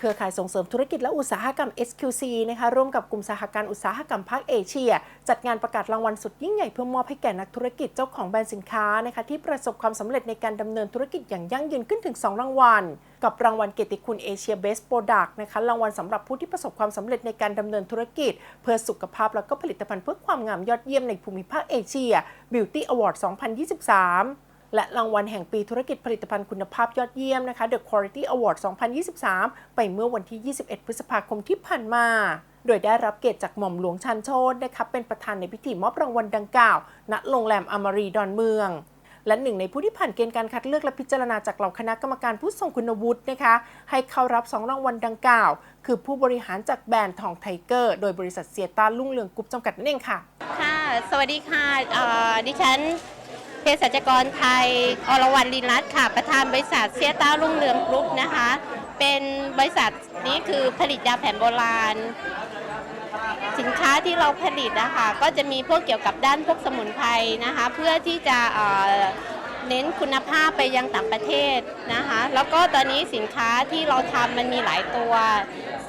ครือข่ายส่งเสริมธุรกิจและอุตสาหกรรม SQC นะคะร่วมกับกลุ่มสหการอุตสาหกรรมภาคเอเชีย จัดงานประกาศรางวัลสุดยิ่งใหญ่เพื่อมอบให้แก่นักธุรกิจเจ้าของแบรนด์สินค้านะคะที่ประสบความสำเร็จในการดำเนินธุรกิจอย่างยั่งยืนขึ้นถึง 2 รางวัล กับรางวัลเกียรติคุณเอเชียเบสโปรดักต์นะคะรางวัลสำหรับผู้ที่ประสบความสำเร็จในการดำเนินธุรกิจ เพื่อสุขภาพและก็ผลิตภัณฑ์เพื่อความงามยอดเยี่ยมในภูมิภาคเอเชีย Beauty Award 2023 และรางวัลแห่งปีธุรกิจผลิตภัณฑ์คุณภาพยอดเยี่ยมนะคะ The Quality Award 2023 ไปเมื่อวันที่ 21 พฤษภาคมที่ผ่านมา โดยได้รับเกียรติจากหม่อมหลวงชันโชตนะคะเป็นประธานในพิธีมอบรางวัลดังกล่าว ณ โรงแรมอมรีดอนเมือง และหนึ่งในผู้ที่ผ่านเกณฑ์การคัดเลือกและพิจารณาจากเหล่าคณะกรรมการผู้ทรงคุณวุฒินะคะ ให้เข้ารับ 2 รางวัลดังกล่าว คือผู้บริหารจากแบรนด์ทองไทเกอร์ โดยบริษัทเซียต้าลุ่งเรืองกรุ๊ปจำกัดนั่นเองค่ะ ค่ะ สวัสดีค่ะอ่อดิฉัน เภสัชกรไทย อรวรรณลินรัตน์ค่ะ ประธานบริษัทเซียต้ารุ่งเรืองกรุ๊ปนะคะ เป็นบริษัทนี้คือผลิตยาแผนโบราณ สินค้าที่เราผลิตนะคะ ก็จะมีพวกเกี่ยวกับด้านพวกสมุนไพรนะคะ เพื่อที่จะเเน้นคุณภาพไปยังต่างประเทศนะคะ แล้วก็ตอนนี้สินค้าที่เราทำมันมีหลายตัว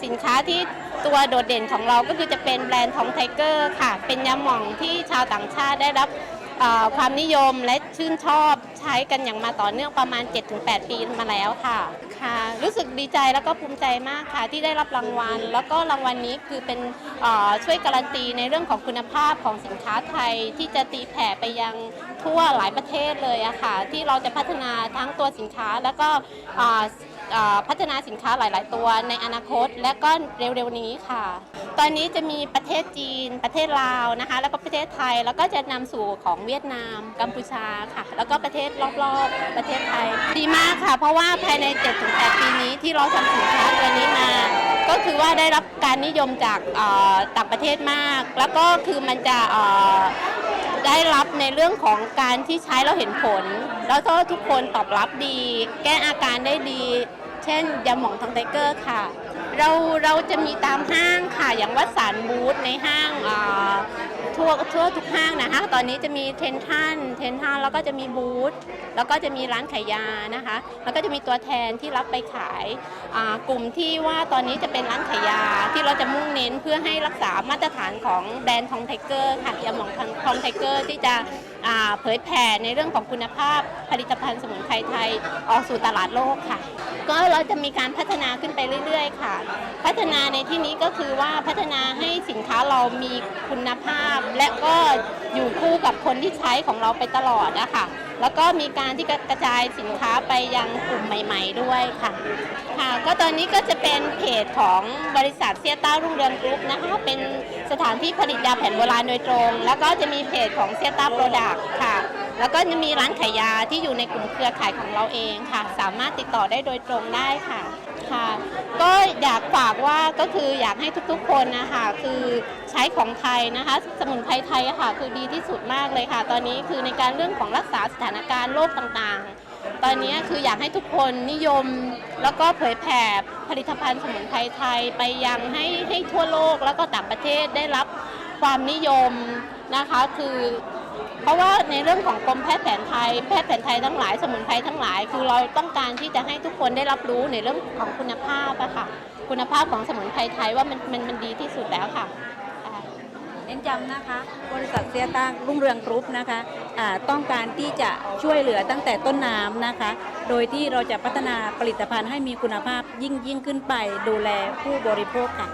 สินค้าที่ตัวโดดเด่นของเราก็คือจะเป็นแบรนด์ทองไทเกอร์ค่ะ เป็นยาหม่องที่ชาวต่างชาติได้รับ ความนิยมและชื่นชอบใช้กันอย่างมาต่อเนื่องประมาณ 7-8 ปีมาแล้วค่ะค่ะ รู้สึกดีใจแล้วก็ภูมิใจมากค่ะ ที่ได้รับรางวัล แล้วก็รางวัลนี้คือเป็นช่วยการันตีในเรื่องของคุณภาพของสินค้าไทยที่จะตีแผ่ไปยังทั่วหลายประเทศเลยอะค่ะ ที่เราจะพัฒนาทั้งตัวสินค้าแล้วก็ พัฒนาสินค้าหลาย ๆ ตัวในอนาคต และก็เร็ว ๆ นี้ค่ะ ตอนนี้จะมีประเทศจีน ประเทศลาวนะคะ แล้วก็ประเทศไทย แล้วก็จะนำสู่ของเวียดนาม กัมพูชาค่ะ แล้วก็ประเทศรอบ ๆ ประเทศไทย ดีมากค่ะ เพราะว่าภายใน 7-8 ปีนี้ที่เราทำสินค้าตัวนี้มา ก็คือว่าได้รับการนิยมจากต่างประเทศมาก แล้วก็คือมันจะได้รับในเรื่องของการที่ใช้แล้วเห็นผล แล้วก็ทุกคนตอบรับดี แก้อาการได้ดี เช่นยาหมองทางไทเกอร์ค่ะ เราเราจะมีตามห้างค่ะ อย่างวัดสารบูธในห้างทั่วทั่วทุกห้างนะคะ ตอนนี้จะมีเทนทันเทนทันแล้วก็จะมีบูธแล้วก็จะมีร้านขายยานะคะ แล้วก็จะมีตัวแทนที่รับไปขายกลุ่มที่ว่าตอนนี้จะเป็นร้านขายยาที่เราจะมุ่งเน้นเพื่อให้รักษามาตรฐานของแบรนด์ทองไทเกอร์ค่ะยาหมองทองไทเกอร์ที่จะเผยแผ่ในเรื่องของคุณภาพผลิตภัณฑ์สมุนไพรไทยออกสู่ตลาดโลกค่ะ ก็เราจะมีการพัฒนาขึ้นไปเรื่อย ๆ ค่ะ พัฒนาในที่นี้ก็คือว่าพัฒนาให้สินค้าเรามีคุณภาพ และก็อยู่คู่กับคนที่ใช้ของเราไปตลอดนะคะแล้วก็มีการที่กระจายสินค้าไปยังกลุ่มใหม่ ๆ ด้วยค่ะ ค่ะ ก็ตอนนี้ก็จะเป็นเพจของบริษัทเซียต้ารุ่งเรืองกรุ๊ปนะคะ เป็นสถานที่ผลิตยาแผนโบราณโดยตรง แล้วก็จะมีเพจของเซียต้าโปรดักต์ค่ะ แล้วก็จะมีร้านขายยาที่อยู่ในกลุ่มเครือข่ายของเราเองค่ะ สามารถติดต่อได้โดยตรงได้ค่ะค่ะ ก็อยากฝากว่าก็คืออยากให้ทุกๆคนนะคะคือใช้ของไทยนะคะ สมุนไพรไทยะค่ะคือดีที่สุดมากเลยค่ะ ตอนนี้คือในการเรื่องของรักษาสถานการณ์โรคต่างๆ ตอนนี้คืออยากให้ทุกคนนิยม แล้วก็เผยแผ่ผลิตภัณฑ์สมุนไพรไทยไปยังให้ให้ทั่วโลกแล้วก็ต่างประเทศได้รับความนิยมนะคะ คือ เพราะว่าในเรื่องของกรมแพทย์แผนไทยแพทย์แผนไทยทั้งหลายสมุนไพรทั้งหลาย คือเราต้องการที่จะให้ทุกคนได้รับรู้ในเรื่องของคุณภาพอะค่ะ คุณภาพของสมุนไพรไทยว่ามันมันมันดีที่สุดแล้วค่ะ เน้นย้ำนะคะ บริษัทเซียต้ารุ่งเรืองกรุ๊ปนะคะอ่าต้องการที่จะช่วยเหลือตั้งแต่ต้นน้ำนะคะ โดยที่เราจะพัฒนาผลิตภัณฑ์ให้มีคุณภาพยิ่งยิ่งขึ้นไปดูแลผู้บริโภคค่ะ